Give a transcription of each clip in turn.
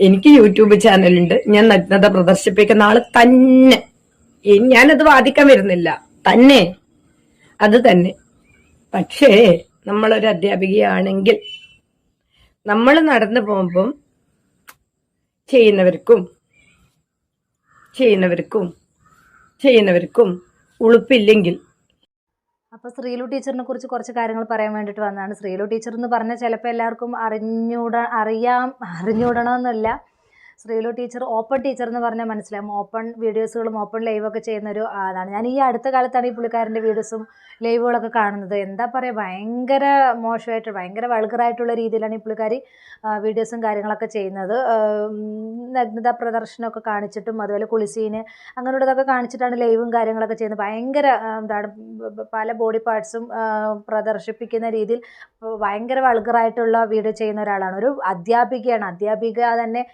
എനിക്ക് യൂട്യൂബ് ചാനലുണ്ട്. ഞാൻ നഗ്നത പ്രദർശിപ്പിക്കുന്ന ആൾ തന്നെ. ഞാനത് വാദിക്കാൻ വരുന്നില്ല. തന്നെ. അത് തന്നെ. പക്ഷേ നമ്മളൊരു അധ്യാപികയാണെങ്കിൽ നമ്മൾ നടന്നു പോകുമ്പം ചെയ്യുന്നവർക്കും ചെയ്യുന്നവർക്കും ചെയ്യുന്നവർക്കും ഉളുപ്പില്ലെങ്കിൽ അപ്പോൾ ശ്രീലു ടീച്ചറിനെ കുറിച്ച് കുറച്ച് കാര്യങ്ങൾ പറയാൻ വേണ്ടിയിട്ട് വന്നതാണ്. ശ്രീലു ടീച്ചർ എന്ന് പറഞ്ഞാൽ ചിലപ്പോൾ എല്ലാവർക്കും അറിഞ്ഞൂട അറിയാം അറിഞ്ഞൂടണമെന്നില്ല. ശ്രീലു ടീച്ചർ ഓപ്പൺ ടീച്ചർ എന്ന് പറഞ്ഞാൽ മനസ്സിലാവും ഓപ്പൺ വീഡിയോസുകളും ഓപ്പൺ ലൈവൊക്കെ ചെയ്യുന്ന ഒരു ആളാണ്. ഞാൻ ഈ അടുത്ത കാലത്താണ് ഈ പുള്ളിക്കാരന്റെ വീഡിയോസും ലൈവുകളൊക്കെ കാണുന്നത്. എന്താ പറയുക ഭയങ്കര മോശമായിട്ട് ഭയങ്കര വൾഗറായിട്ടുള്ള രീതിയിലാണ് ഈ പുള്ളിക്കാരി വീഡിയോസും കാര്യങ്ങളൊക്കെ ചെയ്യുന്നത്. നഗ്നത പ്രദർശനമൊക്കെ കാണിച്ചിട്ടും അതുപോലെ കുളിസീന് അങ്ങനെയുള്ളതൊക്കെ കാണിച്ചിട്ടാണ് ലൈവും കാര്യങ്ങളൊക്കെ ചെയ്യുന്നത്. ഭയങ്കര എന്താണ് പല ബോഡി പാർട്സും പ്രദർശിപ്പിക്കുന്ന രീതിയിൽ ഭയങ്കര വൾഗറായിട്ടുള്ള വീഡിയോ ചെയ്യുന്ന ഒരാളാണ്. ഒരു അധ്യാപികയാണ്. അധ്യാപിക തന്നെ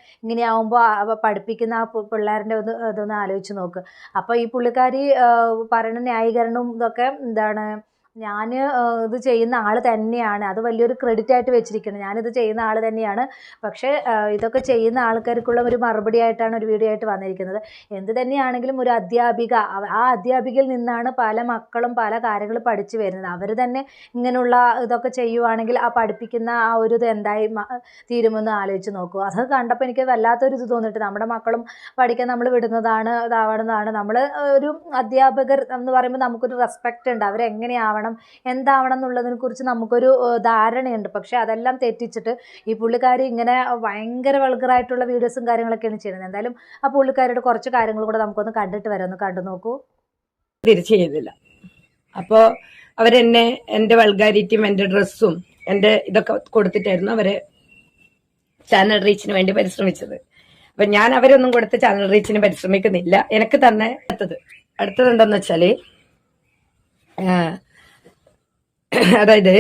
ഇങ്ങനെയാവുമ്പോൾ പഠിപ്പിക്കുന്ന ആ പിള്ളേരുടെ ഒന്ന് ഇതൊന്ന് ആലോചിച്ച് നോക്ക്. അപ്പോൾ ഈ പുള്ളിക്കാരി പറയുന്ന ന്യായീകരണവും ഇതൊക്കെ എന്താണ് ഞാൻ ഇത് ചെയ്യുന്ന ആൾ തന്നെയാണ്. അത് വലിയൊരു ക്രെഡിറ്റ് ആയിട്ട് വെച്ചിരിക്കുന്നത് ഞാനിത് ചെയ്യുന്ന ആൾ തന്നെയാണ്. പക്ഷേ ഇതൊക്കെ ചെയ്യുന്ന ആൾക്കാർക്കുള്ള ഒരു മറുപടി ആയിട്ടാണ് ഒരു വീഡിയോ ആയിട്ട് വന്നിരിക്കുന്നത്. എന്ത് തന്നെയാണെങ്കിലും ഒരു അധ്യാപിക ആ അധ്യാപികയിൽ നിന്നാണ് പല മക്കളും പല കാര്യങ്ങൾ പഠിച്ചു വരുന്നത്. അവർ തന്നെ ഇങ്ങനെയുള്ള ഇതൊക്കെ ചെയ്യുവാണെങ്കിൽ ആ പഠിപ്പിക്കുന്ന ആ ഒരു ഇത് എന്തായി തീരുമെന്ന് ആലോചിച്ച് നോക്കൂ. അത് കണ്ടപ്പോൾ എനിക്ക് വല്ലാത്തൊരു ഇത് തോന്നിയിട്ട് നമ്മുടെ മക്കളും പഠിക്കാൻ നമ്മൾ വിടുന്നതാണ് ഇതാവണമെന്നാണ് നമ്മൾ ഒരു അധ്യാപകർ എന്ന് പറയുമ്പോൾ നമുക്കൊരു റെസ്പെക്റ്റ് ഉണ്ട്. അവരെങ്ങനെയാവണം എന്താവണം എന്നുള്ളതിനെ കുറിച്ച് നമുക്കൊരു ധാരണയുണ്ട്. പക്ഷേ അതെല്ലാം തെറ്റിച്ചിട്ട് ഈ പുള്ളിക്കാരി ഇങ്ങനെ ഭയങ്കര വൾഗറായിട്ടുള്ള വീഡിയോസും കാര്യങ്ങളൊക്കെയാണ് ചെയ്യുന്നത്. എന്തായാലും ആ പുള്ളിക്കാരിയുടെ കുറച്ച് കാര്യങ്ങൾ കൂടെ നമുക്കൊന്ന് കണ്ടിട്ട് വരാം. ഒന്ന് കണ്ടു നോക്കൂ. തിരിച്ചു ചെയ്തില്ല. അപ്പോ അവരെന്നെ എന്റെ വൾഗാരിറ്റിയും എന്റെ ഡ്രസ്സും എന്റെ ഇതൊക്കെ കൊടുത്തിട്ടായിരുന്നു അവർ ചാനൽ റീച്ചിന് വേണ്ടി പരിശ്രമിച്ചത്. അപ്പൊ ഞാൻ അവരൊന്നും കൊടുത്ത് ചാനൽ റീച്ചിന് പരിശ്രമിക്കുന്നില്ല. എനിക്ക് തന്നെ അടുത്തത്. അടുത്തത് എന്താന്ന് വെച്ചാൽ അതായത്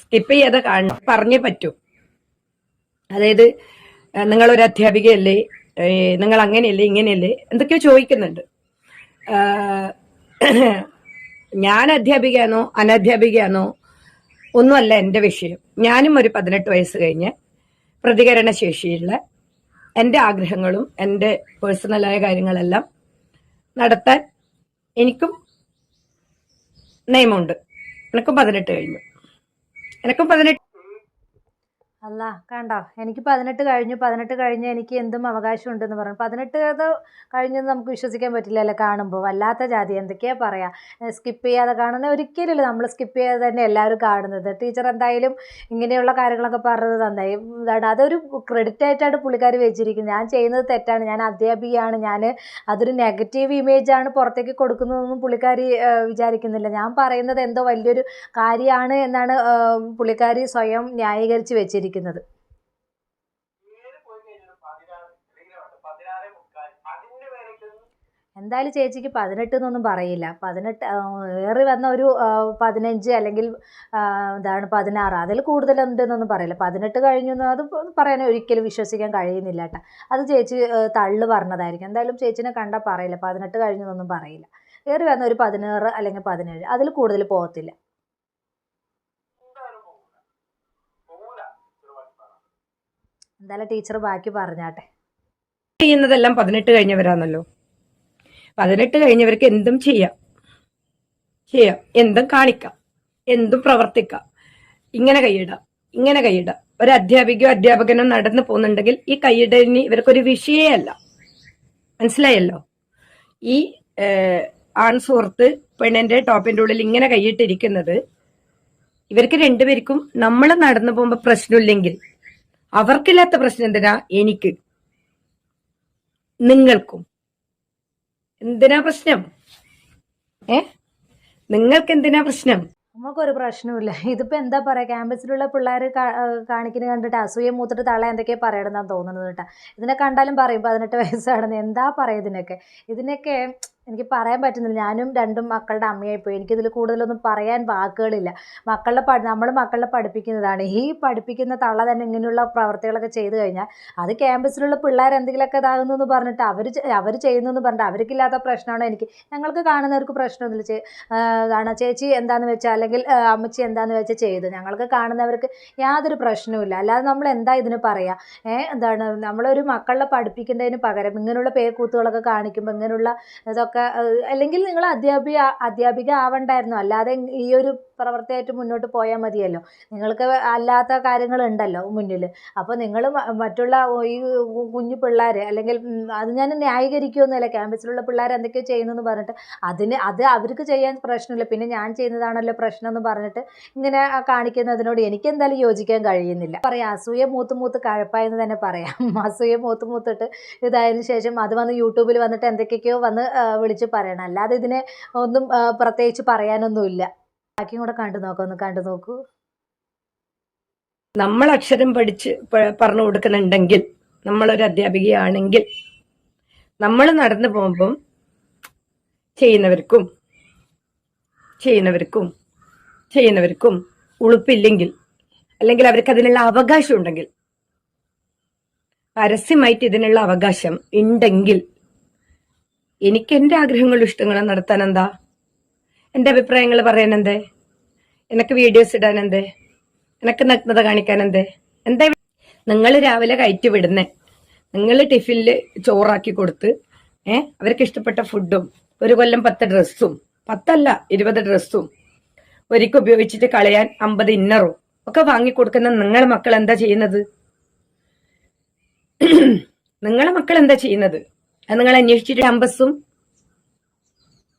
സ്കിപ്പ് ചെയ്യാതെ കാണണം പറഞ്ഞേ പറ്റൂ. അതായത് നിങ്ങൾ നിങ്ങളൊരു അധ്യാപികയല്ലേ നിങ്ങൾ അങ്ങനെയല്ലേ ഇങ്ങനെയല്ലേ എന്തൊക്കെയോ ചോദിക്കുന്നുണ്ട്. ഞാൻ അധ്യാപികയാണോ അനധ്യാപികയാണോ ഒന്നുമല്ല എന്റെ വിഷയം. ഞാനും ഒരു പതിനെട്ട് വയസ്സ് കഴിഞ്ഞ് പ്രതികരണ ശേഷിയുള്ള എന്റെ ആഗ്രഹങ്ങളും എന്റെ പേഴ്സണലായ കാര്യങ്ങളെല്ലാം നടത്താൻ എനിക്കും നിയമമുണ്ട്. എനിക്കും പതിനെട്ട് കഴിഞ്ഞു. എനിക്കും അല്ല കണ്ടോ? എനിക്ക് പതിനെട്ട് കഴിഞ്ഞു. പതിനെട്ട് കഴിഞ്ഞ് എനിക്ക് എന്തും അവകാശം ഉണ്ടെന്ന് പറഞ്ഞു. പതിനെട്ട് അത് കഴിഞ്ഞെന്ന് നമുക്ക് വിശ്വസിക്കാൻ പറ്റില്ലല്ലോ കാണുമ്പോൾ. വല്ലാത്ത ജാതി. എന്തൊക്കെയാ പറയാ? സ്കിപ്പ് ചെയ്യാതെ കാണുന്ന ഒരിക്കലും നമ്മൾ സ്കിപ്പ് ചെയ്യാതെ തന്നെ എല്ലാവരും കാണുന്നത്. ടീച്ചർ എന്തായാലും ഇങ്ങനെയുള്ള കാര്യങ്ങളൊക്കെ പറഞ്ഞത് നന്നായി എന്താണ് അതൊരു ക്രെഡിറ്റ് ആയിട്ടാണ് പുള്ളിക്കാർ വെച്ചിരിക്കുന്നത്. ഞാൻ ചെയ്യുന്നത് തെറ്റാണ്. ഞാൻ അധ്യാപികയാണ്. ഞാൻ അതൊരു നെഗറ്റീവ് ഇമേജ് ആണ് പുറത്തേക്ക് കൊടുക്കുന്നതെന്നും പുള്ളിക്കാരി വിചാരിക്കുന്നില്ല. ഞാൻ പറയുന്നത് എന്തോ വലിയൊരു കാര്യമാണ് എന്നാണ് പുള്ളിക്കാരി സ്വയം ന്യായീകരിച്ച് വെച്ചിരിക്കുന്നത്. എന്തായാലും ചേച്ചിക്ക് പതിനെട്ട് എന്നൊന്നും പറയില്ല. പതിനെട്ട് ഏറി വന്ന ഒരു പതിനഞ്ച് അല്ലെങ്കിൽ എന്താണ് പതിനാറ് അതിൽ കൂടുതലുണ്ടെന്നൊന്നും പറയില്ല. പതിനെട്ട് കഴിഞ്ഞു എന്ന് അത് പറയാൻ ഒരിക്കലും വിശ്വസിക്കാൻ കഴിയുന്നില്ല കേട്ടോ. അത് ചേച്ചി തള്ളു പറഞ്ഞതായിരിക്കും. എന്തായാലും ചേച്ചിനെ കണ്ടാൽ പറയില്ല. പതിനെട്ട് കഴിഞ്ഞു എന്നൊന്നും പറയില്ല. ഏറി വന്ന ഒരു പതിനാറ് അല്ലെങ്കിൽ പതിനേഴ് അതിൽ കൂടുതൽ പോകത്തില്ല. എന്തായാലും ടീച്ചർ ബാക്കി പറഞ്ഞാട്ടെ. ചെയ്യുന്നതെല്ലാം പതിനെട്ട് കഴിഞ്ഞവരാണല്ലോ. പതിനെട്ട് കഴിഞ്ഞവർക്ക് എന്തും ചെയ്യാം. ചെയ്യാം. എന്തും കാണിക്കാം. എന്തും പ്രവർത്തിക്കാം. ഇങ്ങനെ കൈയിടാം. ഇങ്ങനെ കൈയിടാം. ഒരു അധ്യാപികയോ അധ്യാപകനോ നടന്നു പോകുന്നുണ്ടെങ്കിൽ ഈ കൈയിടലിന് ഇവർക്കൊരു വിഷയമല്ല മനസ്സിലായല്ലോ? ഈ ആൺ സുഹൃത്ത് പെണ്ണിന്റെ ടോപ്പിന്റെ ഉള്ളിൽ ഇങ്ങനെ കൈയിട്ടിരിക്കുന്നത് ഇവർക്ക് രണ്ടുപേർക്കും നമ്മൾ നടന്നു പോകുമ്പോൾ പ്രശ്നമില്ലെങ്കിൽ അവർക്കില്ലാത്ത പ്രശ്നം എന്തിനാ? എനിക്ക്. നിങ്ങൾക്കും. എന്തിനാ പ്രശ്നം? ഏ? നിങ്ങൾക്ക് എന്തിനാ പ്രശ്നം? നമുക്കൊരു പ്രശ്നമില്ല ഇതിപ്പോ എന്താ പറയുക ക്യാമ്പസിലുള്ള പിള്ളേർ കാണിക്കുന്നത് കണ്ടിട്ട് അസൂയ മൂത്തിട്ട് തള്ള എന്തൊക്കെയാ പറയണമെന്നാണ് തോന്നുന്നത് കേട്ടോ. ഇതിനെ കണ്ടാലും പറയും പതിനെട്ട് വയസ്സാണെന്ന് എന്താ പറയുക ഇതിനൊക്കെ? ഇതിനൊക്കെ എനിക്ക് പറയാൻ പറ്റുന്നില്ല. ഞാനും രണ്ടും മക്കളുടെ അമ്മയായി പോയി. എനിക്കിതിൽ കൂടുതലൊന്നും പറയാൻ വാക്കുകളില്ല. മക്കളുടെ പഠി നമ്മൾ മക്കളെ പഠിപ്പിക്കുന്നതാണ്. ഈ പഠിപ്പിക്കുന്ന തള്ള തന്നെ ഇങ്ങനെയുള്ള പ്രവർത്തികളൊക്കെ ചെയ്തു കഴിഞ്ഞാൽ അത് ക്യാമ്പസിലുള്ള പിള്ളേർ എന്തെങ്കിലുമൊക്കെ ഇതാകുന്നു എന്ന് പറഞ്ഞിട്ട് അവർ അവർ ചെയ്യുന്നു എന്ന് പറഞ്ഞിട്ട് അവർക്കില്ലാത്ത പ്രശ്നമാണോ എനിക്ക്? ഞങ്ങൾക്ക് കാണുന്നവർക്ക് പ്രശ്നമൊന്നുമില്ല. ചേ ഇതാണ് ചേച്ചി എന്താണെന്ന് വെച്ചാൽ അല്ലെങ്കിൽ അമ്മച്ചി എന്താണെന്ന് വെച്ചാൽ ചെയ്തു ഞങ്ങൾക്ക് കാണുന്നവർക്ക് യാതൊരു പ്രശ്നവുമില്ല. അല്ലാതെ നമ്മൾ എന്താ ഇതിന് പറയുക ഏഹ് എന്താണ്? നമ്മളൊരു മക്കളെ പഠിപ്പിക്കേണ്ടതിന് പകരം ഇങ്ങനെയുള്ള പേക്കൂത്തുകളൊക്കെ കാണിക്കുമ്പോൾ ഇങ്ങനെയുള്ള ഇതൊക്കെ അല്ലെങ്കിൽ നിങ്ങൾ അധ്യാപിക അധ്യാപിക ആവണ്ടായിരുന്നു. അല്ലാതെ ഈ ഒരു പ്രവൃത്തിയായിട്ട് മുന്നോട്ട് പോയാൽ മതിയല്ലോ. നിങ്ങൾക്ക് അല്ലാത്ത കാര്യങ്ങൾ ഉണ്ടല്ലോ മുന്നിൽ അപ്പോൾ നിങ്ങൾ മറ്റുള്ള ഈ കുഞ്ഞു പിള്ളേർ അല്ലെങ്കിൽ അത് ഞാൻ ന്യായീകരിക്കുമെന്നല്ല ക്യാമ്പസിലുള്ള പിള്ളേർ എന്തൊക്കെയോ ചെയ്യുന്നതെന്ന് പറഞ്ഞിട്ട് അതിന് അത് അവർക്ക് ചെയ്യാൻ പ്രശ്നമില്ല. പിന്നെ ഞാൻ ചെയ്യുന്നതാണല്ലോ പ്രശ്നം എന്ന് പറഞ്ഞിട്ട് ഇങ്ങനെ കാണിക്കുന്നതിനോട് എനിക്ക് എന്തായാലും യോജിക്കാൻ കഴിയുന്നില്ല. പറയാം അസൂയ മൂത്ത് മൂത്ത് കഴപ്പായെന്ന് തന്നെ പറയാം. അസൂയ മൂത്ത് മൂത്തിട്ട് ഇതായതിനു ശേഷം അത് വന്ന് യൂട്യൂബിൽ വന്നിട്ട് എന്തൊക്കെയൊക്കെയോ വന്ന് വിളിച്ച് പറയണം. അല്ലാതെ ഇതിനെ ഒന്നും പ്രത്യേകിച്ച് പറയാനൊന്നുമില്ല. ബാക്കിയും കൂടെ കണ്ടു നോക്കാം ഒന്ന് കണ്ടു നോക്കൂ. നമ്മൾ അക്ഷരം പഠിച്ച് പറഞ്ഞു കൊടുക്കുന്നുണ്ടെങ്കിൽ നമ്മളൊരു അധ്യാപികയാണെങ്കിൽ നമ്മൾ നടന്നു പോകുമ്പം ചെയ്യുന്നവർക്കും ചെയ്യുന്നവർക്കും ചെയ്യുന്നവർക്കും ഉളുപ്പില്ലെങ്കിൽ അല്ലെങ്കിൽ അവർക്ക് അതിനുള്ള അവകാശം ഉണ്ടെങ്കിൽ പരസ്യമായിട്ട് ഇതിനുള്ള അവകാശം ഉണ്ടെങ്കിൽ എനിക്ക് എന്റെ ആഗ്രഹങ്ങളും ഇഷ്ടങ്ങളും നടത്താൻ എന്താ? എന്റെ അഭിപ്രായങ്ങൾ പറയാൻ എനക്ക് വീഡിയോസ് ഇടാൻ എന്തേ എനക്ക് നഗ്നത കാണിക്കാൻ എന്തേ എന്താ നിങ്ങൾ രാവിലെ കയറ്റി വിടുന്നേ. നിങ്ങൾ ടിഫിനിൽ ചോറാക്കി കൊടുത്ത് ഏ? അവർക്ക് ഇഷ്ടപ്പെട്ട ഫുഡും ഒരു കൊല്ലം പത്ത് ഡ്രസ്സും പത്തല്ല ഇരുപത് ഡ്രസ്സും ഒരിക്കൽ ഉപയോഗിച്ചിട്ട് കളയാൻ അമ്പത് ഇന്നറും ഒക്കെ വാങ്ങിക്കൊടുക്കുന്ന നിങ്ങളെ മക്കൾ എന്താ ചെയ്യുന്നത്? നിങ്ങളെ മക്കൾ എന്താ ചെയ്യുന്നത്? അത് നിങ്ങൾ അന്വേഷിച്ചിട്ട് ക്യാമ്പസും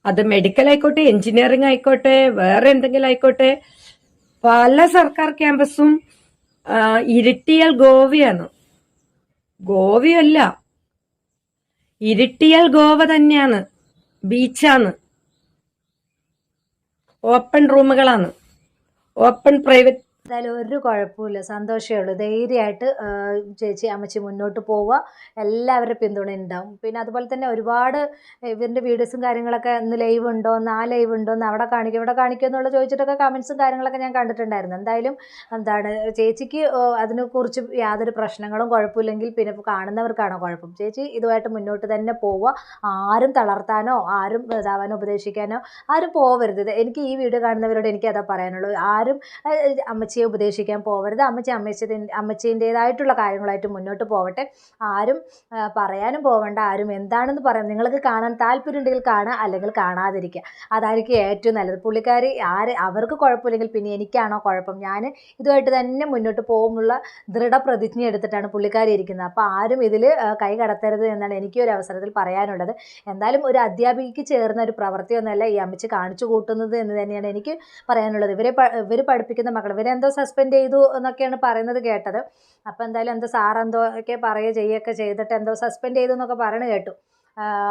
അത് മെഡിക്കൽ ആയിക്കോട്ടെ എഞ്ചിനീയറിംഗ് ആയിക്കോട്ടെ വേറെ എന്തെങ്കിലും ആയിക്കോട്ടെ. പല സർക്കാർ ക്യാമ്പസും ഇരിട്ടിയൽ ഗോവയാണ്. ഗോവയല്ല. ഇരിട്ടിയാൽ ഗോവ തന്നെയാണ്. ബീച്ചാണ്. ഓപ്പൺ റൂമുകളാണ്. ഓപ്പൺ പ്രൈവറ്റ് എന്തായാലും ഒരു കുഴപ്പമില്ല സന്തോഷമേ ഉള്ളൂ. ധൈര്യമായിട്ട് ചേച്ചി അമ്മച്ചി മുന്നോട്ട് പോവുക. എല്ലാവരുടെ പിന്തുണ ഉണ്ടാവും. പിന്നെ അതുപോലെ തന്നെ ഒരുപാട് ഇവരുടെ വീഡിയോസും കാര്യങ്ങളൊക്കെ ഇന്ന് ലൈവ് ഉണ്ടോ എന്ന് ആ ലൈവ് ഉണ്ടോ എന്ന് അവിടെ കാണിക്കും ഇവിടെ കാണിക്കും എന്നുള്ള ചോദിച്ചിട്ടൊക്കെ കമൻസും കാര്യങ്ങളൊക്കെ ഞാൻ കണ്ടിട്ടുണ്ടായിരുന്നു. എന്തായാലും എന്താണ് ചേച്ചിക്ക് അതിനെക്കുറിച്ച് യാതൊരു പ്രശ്നങ്ങളും കുഴപ്പമില്ലെങ്കിൽ പിന്നെ കാണുന്നവർക്കാണോ കുഴപ്പം? ചേച്ചി ഇതുമായിട്ട് മുന്നോട്ട് തന്നെ പോവുക. ആരും തളർത്താനോ ആരും ഇതാവാനോ ഉപദേശിക്കാനോ ആരും പോവരുത്. എനിക്ക് ഈ വീഡിയോ കാണുന്നവരോട് എനിക്ക് അതാ പറയാനുള്ളൂ ആരും ഏഹ്, അമ്മച്ചിയെ ഉപദേശിക്കാൻ പോവരുത്. അമ്മച്ചി അമ്മച്ചി അമ്മച്ചീന്റെതായിട്ടുള്ള കാര്യങ്ങളായിട്ട് മുന്നോട്ട് പോവട്ടെ. ആരും പറയാനും പോവണ്ട. ആരും എന്താണെന്ന് പറയാം നിങ്ങൾക്ക് കാണാൻ താല്പര്യം ഉണ്ടെങ്കിൽ കാണുക അല്ലെങ്കിൽ കാണാതിരിക്കുക. അതായിരിക്കും ഏറ്റവും നല്ലത്. പുള്ളിക്കാരി ആര് അവർക്ക് കുഴപ്പമില്ലെങ്കിൽ പിന്നെ എനിക്കാണോ കുഴപ്പം? ഞാൻ ഇതുമായിട്ട് തന്നെ മുന്നോട്ട് പോകുമുള്ള ദൃഢപ്രതിജ്ഞ എടുത്തിട്ടാണ് പുള്ളിക്കാരി ഇരിക്കുന്നത്. അപ്പോൾ ആരും ഇതിൽ കൈ കടത്തരുത് എന്നാണ് എനിക്ക് ഒരു അവസരത്തിൽ പറയാനുള്ളത്. എന്തായാലും ഒരു അധ്യാപികയ്ക്ക് ചേർന്ന ഒരു പ്രവൃത്തിയൊന്നുമല്ല ഈ അമ്മച്ചി കാണിച്ചു കൂട്ടുന്നത് എന്ന് തന്നെയാണ് എനിക്ക് പറയാനുള്ളത്. ഇവരെ ഇവർ പഠിപ്പിക്കുന്ന മക്കൾ ഇവരെന്തോ സസ്പെൻഡ് ചെയ്തു എന്നൊക്കെയാണ് പറയുന്നത് കേട്ടത്. അപ്പോൾ എന്തായാലും എന്തോ സാറെന്തോ ഒക്കെ പറയുക ചെയ്യുകയൊക്കെ ചെയ്തിട്ട് എന്തോ സസ്പെൻഡ് ചെയ്തു എന്നൊക്കെ പറയണ കേട്ടു.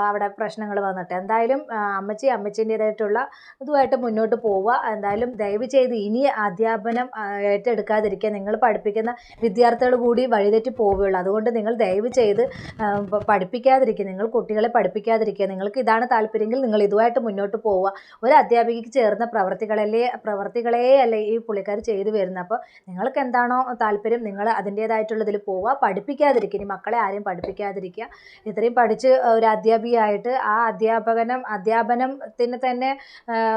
അവിടെ പ്രശ്നങ്ങൾ വന്നിട്ട്. എന്തായാലും അമ്മച്ചി അമ്മച്ചീന്റേതായിട്ടുള്ള ഇതുമായിട്ട് മുന്നോട്ട് പോവുക. എന്തായാലും ദയവ് ചെയ്ത് ഇനി അധ്യാപനം ഏറ്റെടുക്കാതിരിക്കുക നിങ്ങൾ പഠിപ്പിക്കുന്ന വിദ്യാർത്ഥികൾ കൂടി വഴിതെറ്റി പോവുകയുള്ളൂ. അതുകൊണ്ട് നിങ്ങൾ ദയവ് ചെയ്ത് പഠിപ്പിക്കാതിരിക്കുക. നിങ്ങൾ കുട്ടികളെ പഠിപ്പിക്കാതിരിക്കുക. നിങ്ങൾക്ക് ഇതാണ് താല്പര്യമെങ്കിൽ നിങ്ങൾ ഇതുമായിട്ട് മുന്നോട്ട് പോവുക. ഒരു അധ്യാപികയ്ക്ക് ചേർന്ന പ്രവർത്തികളല്ലേ പ്രവർത്തികളേ അല്ലേ ഈ പുള്ളിക്കാർ ചെയ്തു വരുന്നത്. അപ്പോൾ നിങ്ങൾക്ക് എന്താണോ താല്പര്യം നിങ്ങൾ അതിന്റേതായിട്ടുള്ളതിൽ പോവുക. പഠിപ്പിക്കാതിരിക്കുക. ഇനി മക്കളെ ആരെയും പഠിപ്പിക്കാതിരിക്കുക. ഇത്രയും പഠിച്ച് ഒരു അധ്യാപികയായിട്ട് ആ അധ്യാപകനം അധ്യാപനത്തിന് തന്നെ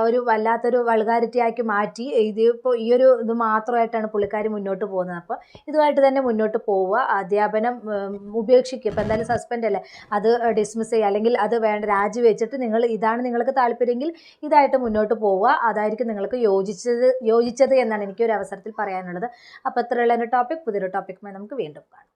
ഒരു വല്ലാത്തൊരു വൾഗാരിറ്റി ആക്കി മാറ്റി. ഇതിപ്പോൾ ഈ ഒരു ഇത് മാത്രമായിട്ടാണ് പുള്ളിക്കാരി മുന്നോട്ട് പോകുന്നത്. അപ്പോൾ ഇതുമായിട്ട് തന്നെ മുന്നോട്ട് പോവുക. അധ്യാപനം ഉപേക്ഷിക്കുക. ഇപ്പോൾ എന്തായാലും സസ്പെൻഡ് അല്ലേ? അത് ഡിസ്മിസ് ചെയ്യുക. അല്ലെങ്കിൽ അത് വേണ്ട രാജിവെച്ചിട്ട് നിങ്ങൾ ഇതാണ് നിങ്ങൾക്ക് താല്പര്യമെങ്കിൽ ഇതായിട്ട് മുന്നോട്ട് പോവുക. അതായിരിക്കും നിങ്ങൾക്ക് യോജിച്ചത് യോജിച്ചത് എന്നാണ് എനിക്ക് ഒരു അവസരത്തിൽ പറയാനുള്ളത്. അപ്പോൾ ഇത്രയുള്ള എന്റെ ടോപ്പിക് പുതിയൊരു ടോപ്പിക്കുമായി നമുക്ക് വീണ്ടും കാണാം.